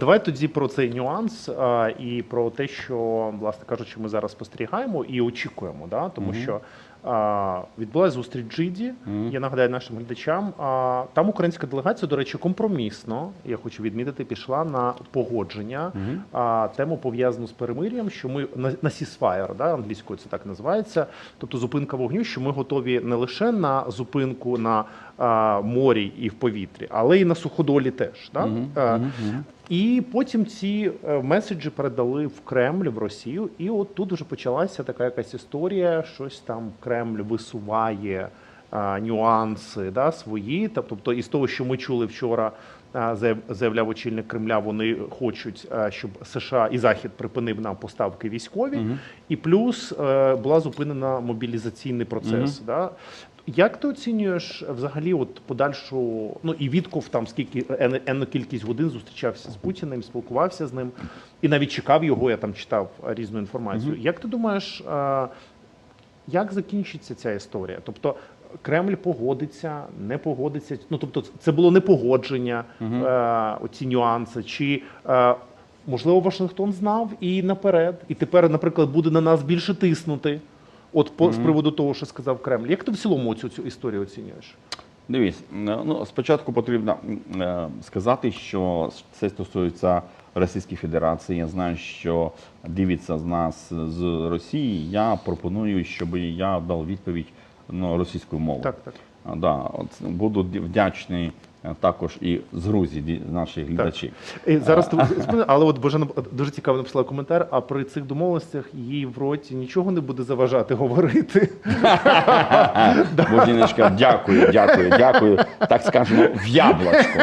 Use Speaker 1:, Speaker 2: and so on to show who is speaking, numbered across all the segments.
Speaker 1: Давай тоді про цей нюанс а, і про те, що, власне кажучи, ми зараз спостерігаємо і очікуємо. Да? Тому що а, відбулася зустріч Джиді. Я нагадаю нашим глядачам. А, там українська делегація, до речі, компромісно, я хочу відмітити, пішла на погодження а, тему пов'язану з перемир'ям, що ми на, на ceasefire, да, англійською це так називається, тобто зупинка вогню, що ми готові не лише на зупинку на а, морі і в повітрі, але й на суходолі теж. Да? А, і потім ці е, меседжі передали в Кремль, в Росію. І от тут вже почалася така якась історія, щось там Кремль висуває а, нюанси да, свої. Тобто, із того, що ми чули вчора, заявляв очільник Кремля, вони хочуть, щоб США і Захід припинив нам поставки військові, і плюс е, була зупинена мобілізаційний процес. Да. Як ти оцінюєш взагалі от подальшу, ну і Вітков там скільки ен- енну кількість годин зустрічався з Путіним, спілкувався з ним і навіть чекав його, я там читав е, різну інформацію. Як ти думаєш, е, як закінчиться ця історія? Тобто Кремль погодиться, не погодиться. Ну тобто, це було не погодження, е, оці нюанси, чи можливо Вашингтон знав і наперед, і тепер, наприклад, буде на нас більше тиснути. От по з приводу того, що сказав Кремль. Як ти в цілому цю, цю історію оцінюєш?
Speaker 2: Дивись, е, ну спочатку потрібно е, сказати, що це стосується Російської Федерації. Я знаю, що дивиться з нас з Росії. Я пропоную, щоб я дав відповідь ну, російською мовою.
Speaker 1: Так, так.
Speaker 2: Да, от буду вдячний також і з Грузії ді- наших глядачів.
Speaker 1: І зараз ти спини, але от Божена дуже цікаво написала коментар. А при цих домовленостях їй в роті нічого не буде заважати говорити.
Speaker 2: Будіночка, дякую, дякую, дякую. Так скажемо, в яблочко.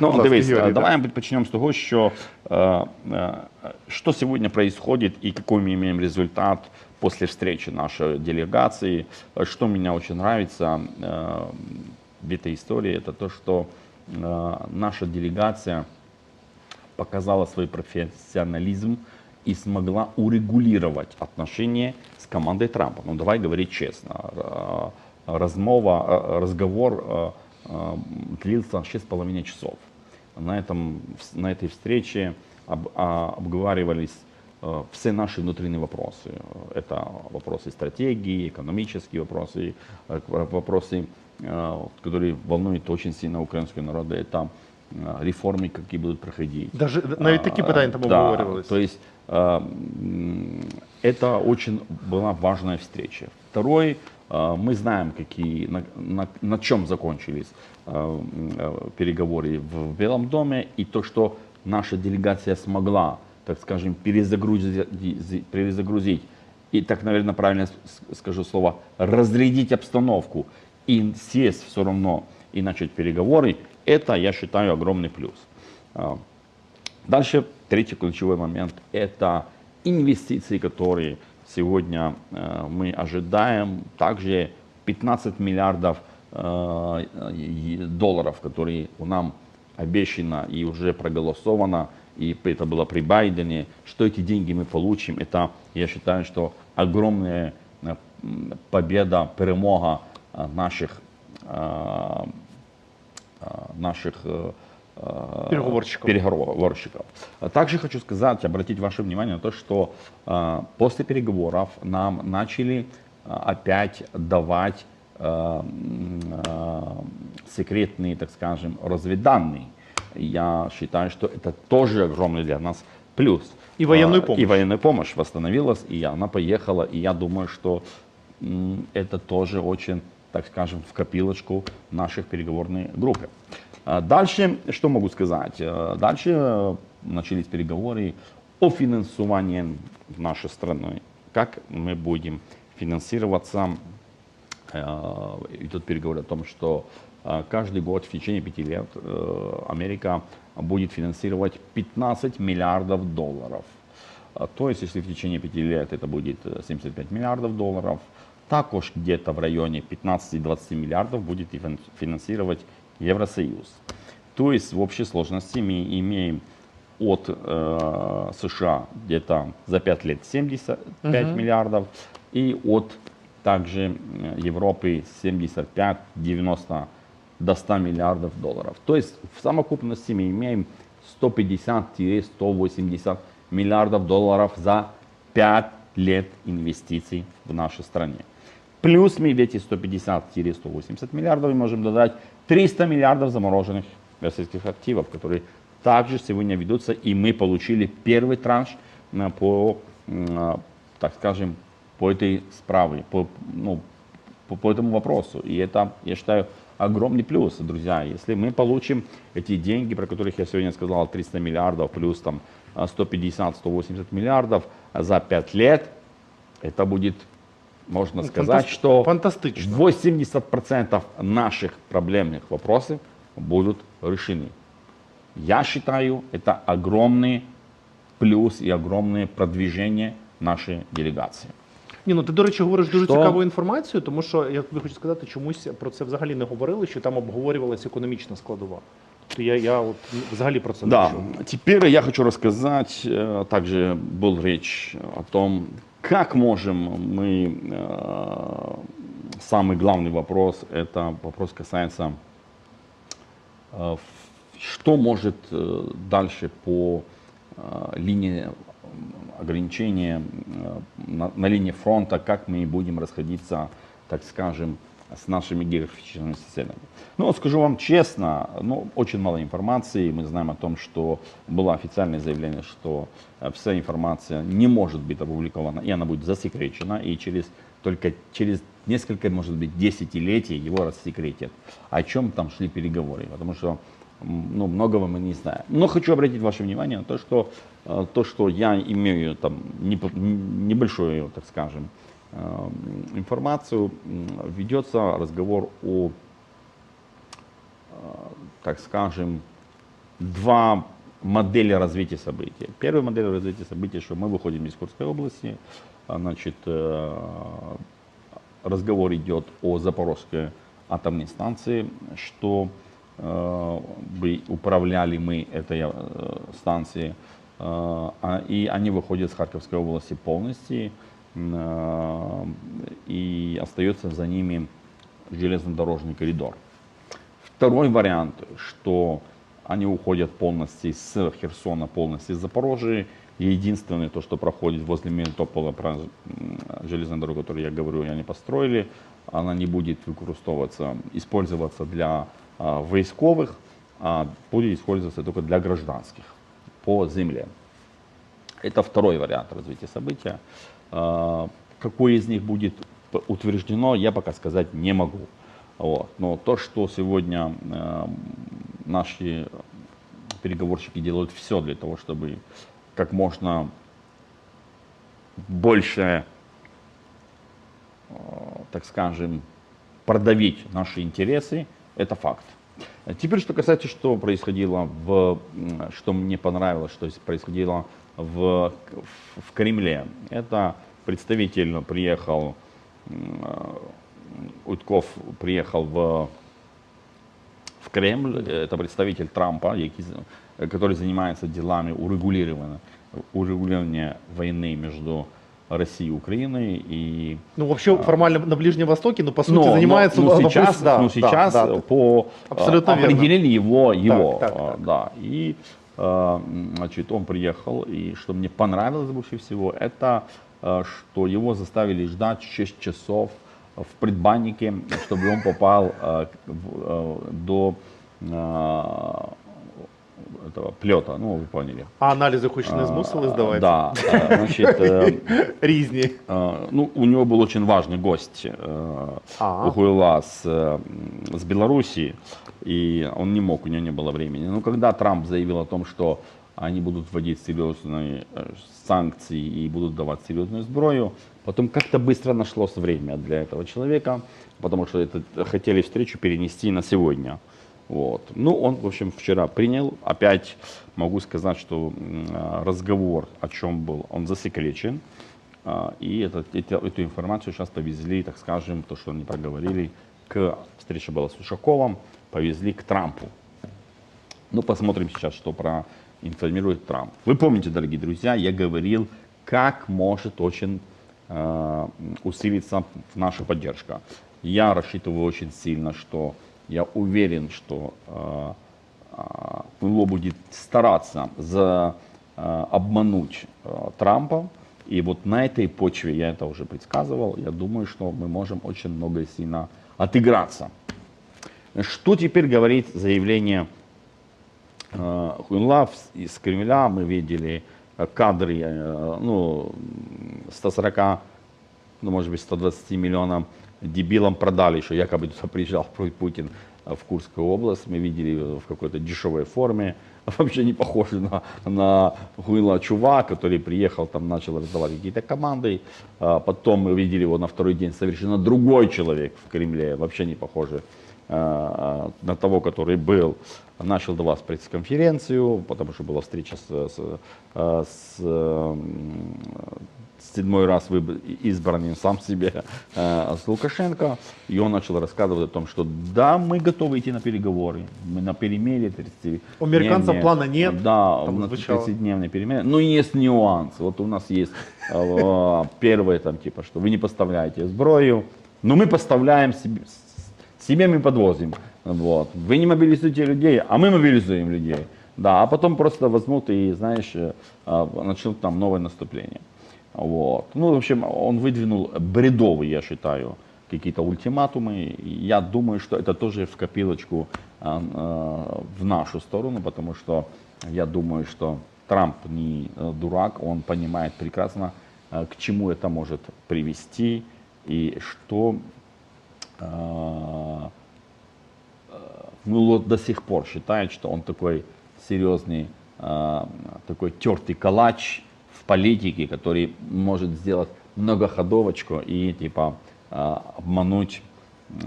Speaker 2: Ну,
Speaker 1: ласка,
Speaker 2: дивись,
Speaker 1: Юрій,
Speaker 2: давай почнем с того, что э, э, что сегодня происходит и какой мы имеем результат после встречи нашей делегации. Э, Что меня очень нравится В этой истории, это то, что э, наша делегация показала свой профессионализм и смогла урегулировать отношения с командой Трампа. Ну, давай говорить честно. Э, Размова, э, разговор длился 6,5 часов. На, этом, на этой встрече об- а, обговаривались все наши внутренние вопросы. Это вопросы стратегии, экономические вопросы, вопросы, э, которые волнуют очень сильно украинского народа. Это реформы, какие будут проходить.
Speaker 1: Даже навіть такі питання там
Speaker 2: А, Да,
Speaker 1: обговорювалися.
Speaker 2: То есть м, это очень была важная встреча. Второй, э, мы знаем, какие, на, на, на чем закончились переговоры в Белом доме, и то, что наша делегация смогла, так скажем, перезагрузить, перезагрузить и так, наверное, правильно скажу слово, разрядить обстановку и сесть все равно и начать переговоры, это, я считаю, огромный плюс. А, Дальше третий ключевой момент – это инвестиции, которые сегодня э, мы ожидаем. Также 15 миллиардов э, долларов, которые у нам обещано и уже проголосовано, и это было при Байдене, что эти деньги мы получим, это, я считаю, что огромная э, победа, перемога наших, э, наших э, э,
Speaker 1: Переговорщиков.
Speaker 2: переговорщиков. А Также хочу сказать, обратить ваше внимание на то, что после переговоров нам начали опять давать секретные, так скажем, разведданные. Я считаю, что это тоже огромный для нас плюс.
Speaker 1: И военную помощь.
Speaker 2: И военная помощь восстановилась, и она поехала. И я думаю, что это тоже очень, так скажем, в копилочку наших переговорной группы. А Дальше, что могу сказать? Э, Дальше э, начались переговоры о финансировании нашей страны. Как мы будем финансироваться Э, идут переговоры о том, что э, каждый год в течение пяти лет Америка будет финансировать 15 миллиардов долларов. А, То есть, если в течение пяти лет это будет э, 75 миллиардов долларов, також где-то в районе 15-20 миллиардов будет финансировать Евросоюз. То есть, в общей сложности мы имеем от э, США где-то за 5 лет 75 миллиардов и от также э, Европы 75-90 до 100 миллиардов долларов. То есть в совокупности мы имеем 150-180 миллиардов долларов за 5 лет инвестиций в нашей стране. Плюс мы в эти 150-180 миллиардов можем додать 300 миллиардов замороженных российских активов, которые также сегодня ведутся, и мы получили первый транш по, так скажем, по этой справе, по, ну, по, по этому вопросу. И это, я считаю, огромный плюс, друзья. Если мы получим эти деньги, про которых я сегодня сказал, 300 миллиардов плюс там 150-180 миллиардов за 5 лет, это будет, можно сказать,
Speaker 1: Фантас-
Speaker 2: что
Speaker 1: Фантастично.
Speaker 2: 80% наших проблемных вопросов будут решены. Я считаю, это огромный плюс и огромное продвижение нашей делегации.
Speaker 1: Ні, ну ти, до речі, говориш дуже
Speaker 2: Що?
Speaker 1: цікаву інформацію, тому що я тобі хочу сказати, чомусь про це взагалі не говорили, що там обговорювалася економічна складова. Я, я от взагалі про це
Speaker 2: Да,
Speaker 1: не чув.
Speaker 2: теперь я хочу рассказать, э, также был речь о том, как можем мы, э, самый главный вопрос, это вопрос касается, э, что может дальше по линии ограничения на, на линии фронта, как мы будем расходиться, так скажем, с нашими географическими соседями. Ну, скажу вам честно, ну, очень мало информации. Мы знаем о том, что было официальное заявление, что э, вся информация не может быть опубликована, и она будет засекречена, и через только через несколько, может быть, десятилетий его рассекретят. О чем там шли переговоры, потому что ну, многого мы не знаем. Но хочу обратить ваше внимание на то, что, э, то, что я имею там небольшую, так скажем, информацию, м, ведется разговор о, э, так скажем, два модели развития событий. Первая модель развития событий, что мы выходим из Курской области, а, значит, э, разговор идет о Запорожской атомной станции, что э, бы управляли мы этой станцией, а- и они выходят с Харьковской области полностью, и остается за ними железнодорожный коридор. Второй вариант, что они уходят полностью с Херсона, полностью из Запорожья. Единственное, то, что проходит возле Мелитополя, про железную дорогу, которую я говорю, они построили, она не будет выкористовываться, использоваться для а, войсковых, а будет использоваться только для гражданских по земле. Это второй вариант развития события. А, Какой из них будет утверждено, я пока сказать не могу. Вот. Но то, что сегодня наши переговорщики делают все для того, чтобы как можно больше, э, так скажем, продавить наши интересы, это факт. Теперь, что касается, что происходило в, что мне понравилось, что происходило в, в Кремле. Это представитель приехал, э, Утков приехал в, в Кремль, это представитель Трампа, который занимается делами урегулирования, урегулирования войны между Россией и Украиной. И
Speaker 1: Ну, вообще, формально на Ближнем Востоке, но по сути
Speaker 2: но-
Speaker 1: занимается
Speaker 2: но, но
Speaker 1: вопрос-
Speaker 2: сейчас,
Speaker 1: да,
Speaker 2: но сейчас
Speaker 1: да, да.
Speaker 2: по
Speaker 1: Абсолютно
Speaker 2: а,
Speaker 1: верно.
Speaker 2: его, его
Speaker 1: так,
Speaker 2: а,
Speaker 1: так.
Speaker 2: да. И а, значит, он приехал, и что мне понравилось больше всего, это а, что его заставили ждать 6 часов в предбаннике, чтобы он попал а, до этого плета, ну вы поняли.
Speaker 1: А аналізи хоч не змусили
Speaker 2: А,
Speaker 1: здавати?
Speaker 2: Да, а, значит, э,
Speaker 1: Різні.
Speaker 2: Э, Ну, у него был очень важный гость э,
Speaker 1: А.
Speaker 2: у Хуила с, э, м, с Белоруссии, и он не мог, у него не было времени. Но когда Трамп заявил о том, что они будут вводить серьезные э, санкции и будут давать серьезную сброю, потом как-то быстро нашлось время для этого человека, потому что это хотели встречу перенести на сегодня. Вот. Ну, он, в общем, вчера принял. Опять могу сказать, что а, разговор, о чем был, он засекречен. А, И этот, эти- эту информацию сейчас повезли, так скажем, то, что они проговорили, к встрече была с Ушаковым, повезли к Трампу. Ну, посмотрим сейчас, что проинформирует Трамп. Вы помните, дорогие друзья, я говорил, как может очень э, усилиться наша поддержка. Я рассчитываю очень сильно, что я уверен, что э, а, НЛО будет стараться за, а, обмануть Трампа. И вот на этой почве, я это уже предсказывал, я думаю, что мы можем очень много сильно отыграться. Что теперь говорит заявление э, Хуйнла из Кремля? Мы видели э, кадры э, ну, 140, ну, может быть, 120 миллионам дебилам продали, что якобы туда приезжал Путин э, в Курскую область. Мы видели его в какой-то дешевой форме, вообще не похожий на, на Хуйла чувак, который приехал, там начал раздавать какие-то команды. А Потом мы видели его на второй день совершенно другой человек в Кремле, вообще не похожий э, на того, который был, начал давать пресс-конференцию, потому что была встреча с, с, э, с седьмой раз избранным сам себе э, с Лукашенко, и он начал рассказывать о том, что да, мы готовы идти на переговоры, мы на перемирие 30
Speaker 1: У американцев плана нет,
Speaker 2: Да,
Speaker 1: там
Speaker 2: на
Speaker 1: звучало.
Speaker 2: 30-дневные перемены. Но есть нюансы. Вот у нас есть э, первое, там, типа, что вы не поставляете сброю, но мы поставляем себе, себе мы подвозим. Вот. Вы не мобилизуете людей, а мы мобилизуем людей. Да, а потом просто возьмут и, знаешь, э, начнут там новое наступление. Вот. Ну, в общем, он выдвинул бредовые, я считаю, какие-то ультиматумы. Я думаю, что это тоже в копилочку а, а, в нашу сторону, потому что я думаю, что Трамп не э, дурак, он понимает прекрасно, э, к чему это может привести и что а, ну, вот до сих пор считает, что он такой серьезный, а, такой тертый калач в политике, который может сделать многоходовочку и типа а, обмануть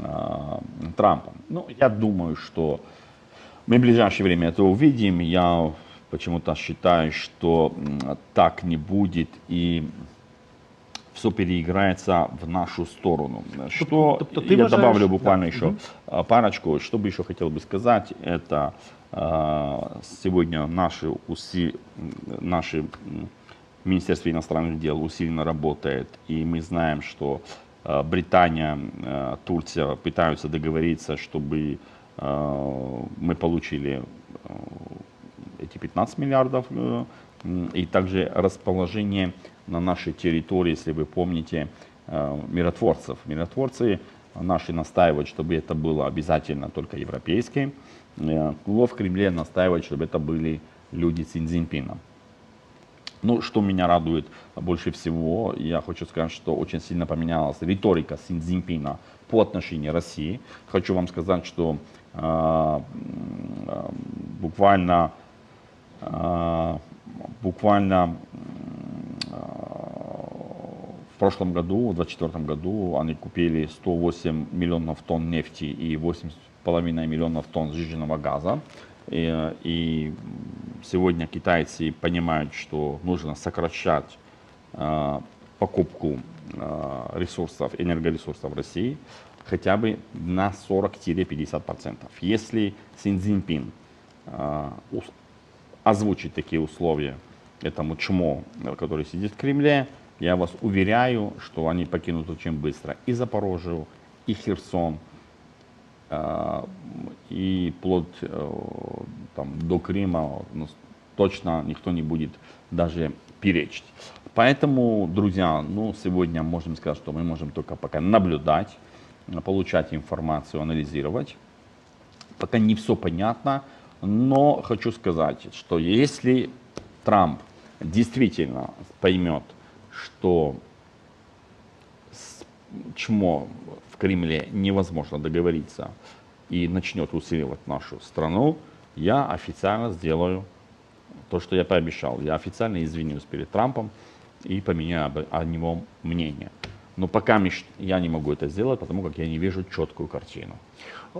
Speaker 2: а, Трампа. Ну, я думаю, что мы в ближайшее время это увидим. Я почему-то считаю, что так не будет и все переиграется в нашу сторону. Что
Speaker 1: тобто ти
Speaker 2: я добавлю буквально
Speaker 1: да,
Speaker 2: еще а, парочку. Что бы еще хотел бы сказать, это а, сегодня наши, уси, наши Министерство иностранных дел усиленно работает, и мы знаем, что а, Британия, а, Турция пытаются договориться, чтобы а, мы получили эти 15 миллиардов, э, и также расположение на нашей территории, если вы помните, э, миротворцев. Миротворцы наши настаивают, чтобы это было обязательно только европейские. Э, Ло в Кремле настаивает, чтобы это были люди с Цзиньпином. Ну, что меня радует больше всего, я хочу сказать, что очень сильно поменялась риторика Си Цзиньпина по отношению к России. Хочу вам сказать, что э, буквально, э, буквально э, в прошлом году, в 2024 году, они купили 108 миллионов тонн нефти и 8,5 миллионов тонн сжиженного газа. И, и сегодня китайцы понимают, что нужно сокращать э, покупку э, ресурсов, энергоресурсов России хотя бы на 40-50%. Если Си Цзиньпин э, озвучить такие условия этому чмо, э, который сидит в Кремле, я вас уверяю, что они покинут очень быстро и Запорожью, и Херсон, э, и вплоть э, там, до Крыма ну, точно никто не будет даже перечить. Поэтому, друзья, ну, сегодня можем сказать, что мы можем только пока наблюдать, получать информацию, анализировать. Пока не все понятно, но хочу сказать, что если Трамп действительно поймет, что чмо в Кремле невозможно договориться и начнет усиливать нашу страну, я официально сделаю то, что я пообещал. Я официально извинюсь перед Трампом и поменяю об- о него мнение. Но пока миш- я не могу это сделать, потому как я не вижу четкую картину.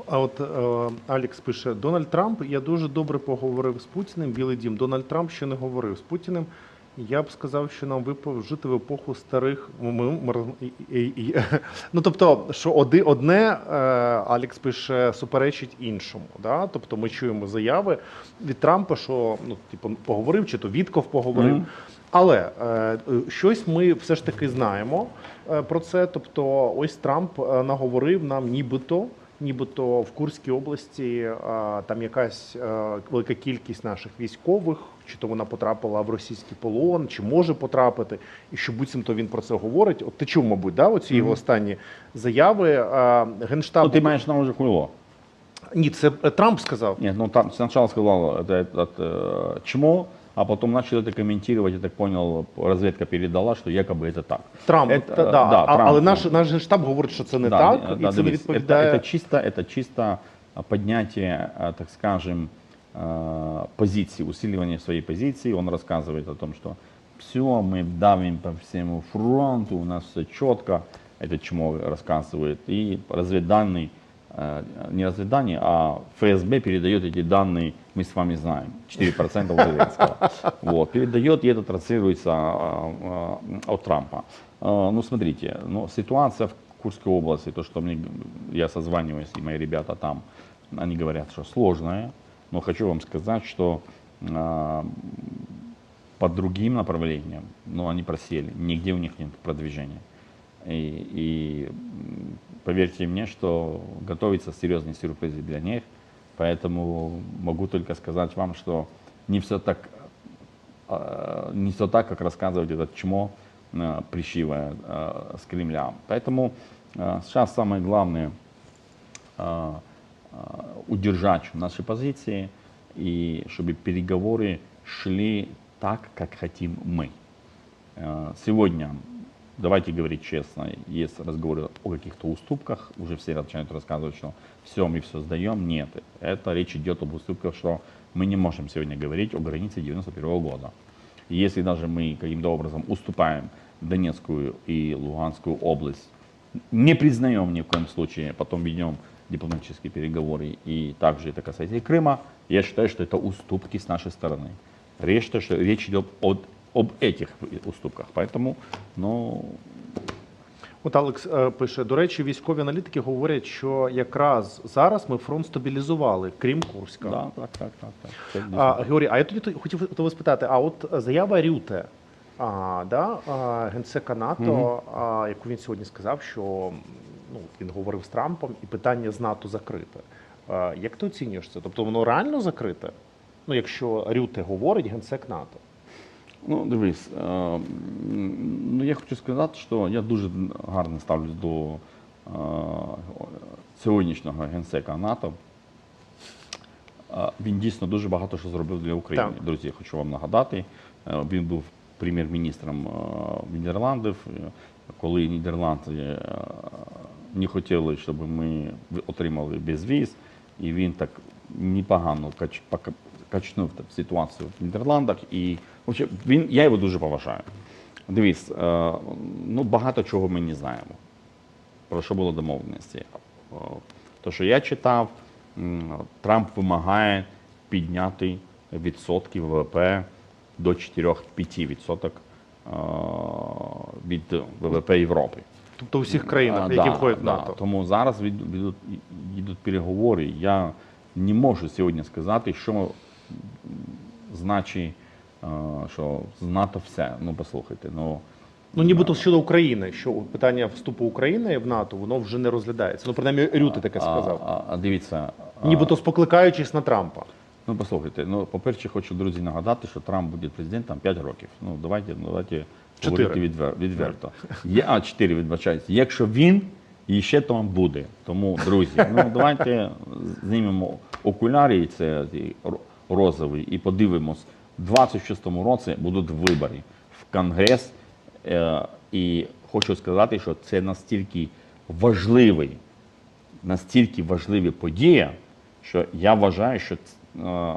Speaker 1: А от е, Алікс пише: Дональд Трамп, я дуже добре поговорив з Путіним. Білий дім. Дональд Трамп ще не говорив з Путіним. Я б сказав, що нам випав жити в епоху старих Ну тобто, що одне е, Алікс пише суперечить іншому. Да? Тобто ми чуємо заяви від Трампа, що ну, типу, поговорив, чи то Вітков поговорив.
Speaker 2: Мгм.
Speaker 1: Але е, щось ми все ж таки знаємо е, про це. Тобто, ось Трамп наговорив нам, нібито, нібито в Курській області е, там якась е, велика кількість наших військових, чи то вона потрапила в російський полон, чи може потрапити, і що буцімто він про це говорить. От ти чув, мабуть, да, оці його останні заяви. Е, Генштаб
Speaker 2: Ну, ты имеешь на уже хуйло.
Speaker 1: ні, це е, Трамп сказав.
Speaker 2: Нет, ну там сначала сказал это, это, э, чмо, а потом начал это комментировать, я так понял, разведка передала, что якобы это так.
Speaker 1: Трамп,
Speaker 2: Это,
Speaker 1: та-
Speaker 2: е,
Speaker 1: да, а-
Speaker 2: Трамп,
Speaker 1: але
Speaker 2: ну.
Speaker 1: наш наш генштаб говорить, що це не
Speaker 2: Да,
Speaker 1: так,
Speaker 2: э,
Speaker 1: і
Speaker 2: да,
Speaker 1: це не
Speaker 2: дивись,
Speaker 1: відповідає.
Speaker 2: Это, это чисто, это чисто а, поднятие, а, так скажем, а, позиции, усиливание своей позиции. Он рассказывает о том, что все, мы давим по всему фронту, у нас все четко. Это чмо рассказывает. И разведданный, э, не разведданный, а ФСБ передает эти данные, мы с вами знаем, 4% у Зеленского. Вот, передает, и это транслируется а, а, от Трампа. Ну, смотрите, ну, ситуация в Курской области, то, что мне, я созваниваюсь, и мои ребята там, они говорят, что сложная, но хочу вам сказать, что по другим направлениям, ну, они просели, нигде у них нет продвижения. И, и, поверьте мне, что готовятся серьезные сюрпризы для них, поэтому могу только сказать вам, что не все так, э, не все так, как рассказывает этот чмо, э, пришивая с Кремля. Поэтому э, сейчас самое главное удержать наши позиции и чтобы переговоры шли так, как хотим мы. Сегодня, давайте говорить честно, есть разговоры о каких-то уступках, уже все начинают рассказывать, что все, мы все сдаем. Нет, это речь идет об уступках, что мы не можем сегодня говорить о границе 91 года. Если даже мы каким-то образом уступаем Донецкую и Луганскую область, не признаем ни в коем случае, потом ведем дипломатические переговоры, и также это касается и Крыма, я считаю, что это уступки с нашей стороны. Речь, то, что речь идет от- об этих уступках. Поэтому, ну,
Speaker 1: От Алекс е, пише: до речі, військові аналітики говорять, що якраз зараз ми фронт стабілізували, крім Курська.
Speaker 2: да, так, так, так. так. Це дійсно.
Speaker 1: А, Георгій, а я тоді т- хотів тебе спитати: а от заява Рюте, а, да, а, генсека НАТО, а, яку він сьогодні сказав, що ну, він говорив з Трампом, і питання з НАТО закрите. А, як ти оцінюєш це? Тобто воно реально закрите? Ну, якщо Рюте говорить генсек НАТО.
Speaker 2: Ну, дивись, е, ну я хочу сказати, що я дуже гарно ставлюсь до е, сьогоднішнього генсека НАТО. Е, Він дійсно дуже багато що зробив для України.
Speaker 1: Так.
Speaker 2: Друзі, я хочу вам нагадати. е, Він був прем'єр-міністром е, Нідерландів, е, коли Нідерланди е, не хотіли, щоб ми отримали безвіз, і він так непогано качнув так ситуацію в Нідерландах. І вообще, він, я його дуже поважаю. Дивись, е, ну багато чого ми не знаємо. Про що було домовленості? Е, То, що я читав, Трамп вимагає підняти відсотки ВВП до 4-5 відсоток е, від ВВП Європи.
Speaker 1: Тобто у всіх країнах, які
Speaker 2: да,
Speaker 1: входять в
Speaker 2: да.
Speaker 1: НАТО.
Speaker 2: Тому зараз йдуть переговори. Я не можу сьогодні сказати, що значить, е, що з НАТО все. Ну, послухайте, ну.
Speaker 1: Ну, нібито щодо України, що питання вступу України в НАТО, воно вже не розглядається. Ну, принаймні, Рюте таке сказав.
Speaker 2: А, а, а дивіться,
Speaker 1: Нібито спокликаючись на Трампа.
Speaker 2: ну послухайте, ну по-перше, хочу друзі нагадати, що Трамп буде президентом 5 років. Ну давайте, ну, давайте говорити відвер, відверто. Я, а 4 відбачаюся. Якщо він і ще там буде. Тому, друзі, ну давайте знімемо окуляри, і це ті ро- розові, і подивимось. У 26-му році будуть вибори в Конгрес. Е, і хочу сказати, що це настільки важливий настільки важливі події, що я вважаю, що е,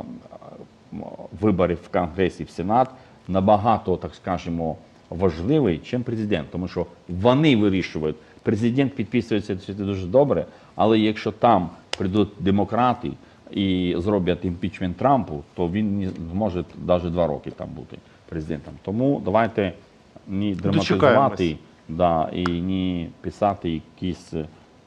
Speaker 2: вибори в Конгресі в Сенат набагато, так скажемо, важливий, ніж президент, тому що вони вирішують. Президент підписується це дуже добре, але якщо там прийдуть демократи і зроблять імпічмент Трампу, то він не зможе навіть два роки там бути президентом. Тому давайте не драматизувати да, і не писати якісь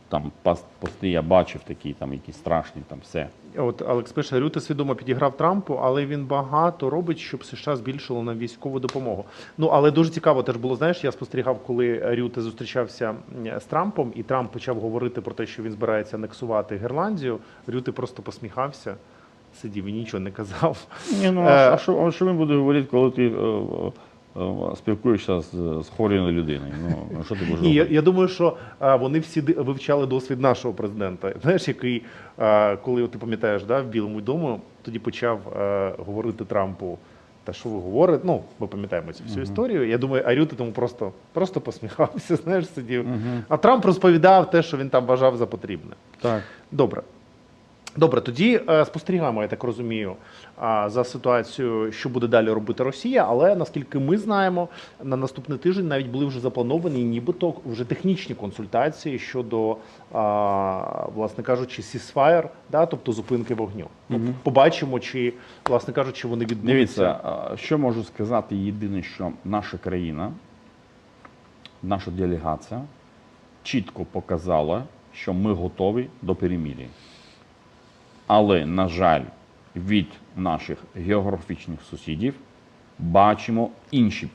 Speaker 2: там пос- пости я бачив такі, там якісь страшні, там все.
Speaker 1: От Алекс пише, Рюте свідомо підіграв Трампу, але він багато робить, щоб США збільшило на військову допомогу. Ну але дуже цікаво теж було. Знаєш, я спостерігав, коли Рюте зустрічався з Трампом, і Трамп почав говорити про те, що він збирається анексувати Герландію. Рюте просто посміхався, сидів і нічого не казав.
Speaker 2: Ні, ну
Speaker 1: Е,
Speaker 2: а що, а що він буде говорити, коли ти е, е, е, спілкуєшся з, з хворою людиною? Ну, ну, що ти будеш
Speaker 1: Ні, я, я думаю, що а, вони всі вивчали досвід нашого президента. Знаєш, який, а, коли ти пам'ятаєш, да, в Білому дому тоді почав а, говорити Трампу. Та що ви говорите? Ну, ми пам'ятаємо цю всю історію. Я думаю, Арюти тому просто, просто посміхався, знаєш, сидів. А Трамп розповідав те, що він там вважав за потрібне.
Speaker 2: Так.
Speaker 1: Добре. Добре, тоді е, спостерігаємо, я так розумію, за ситуацією, що буде далі робити Росія. Але наскільки ми знаємо, на наступний тиждень навіть були вже заплановані, нібито вже технічні консультації щодо, власне кажучи, ceasefire, да, тобто зупинки вогню. Ну, побачимо, чи, власне кажучи, вони відбудуться.
Speaker 2: Дивіться, що можу сказати єдине, що наша країна, наша делегація чітко показала, що ми готові до перемир'я. Але, на жаль, від наших географічних сусідів бачимо інший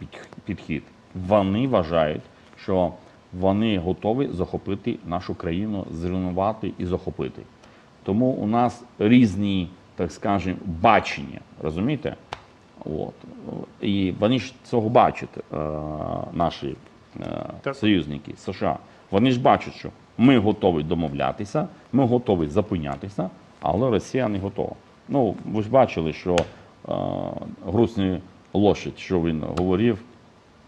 Speaker 2: підхід. Вони вважають, що вони готові захопити нашу країну, зруйнувати і захопити. Тому у нас різні, так скажемо, бачення, розумієте? От. І вони ж цього бачать, е, наші е,
Speaker 1: Так.
Speaker 2: союзники США. Вони ж бачать, що ми готові домовлятися, ми готові зупинятися, але Росія не готова. Ну, ви ж бачили, що е, грустний лошадь, що він говорив,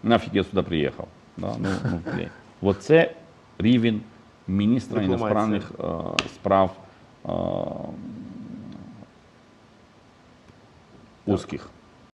Speaker 2: нафіг я сюди приїхав. Да? Ну, ну, Оце рівень міністра іностранних е, справ е, узких.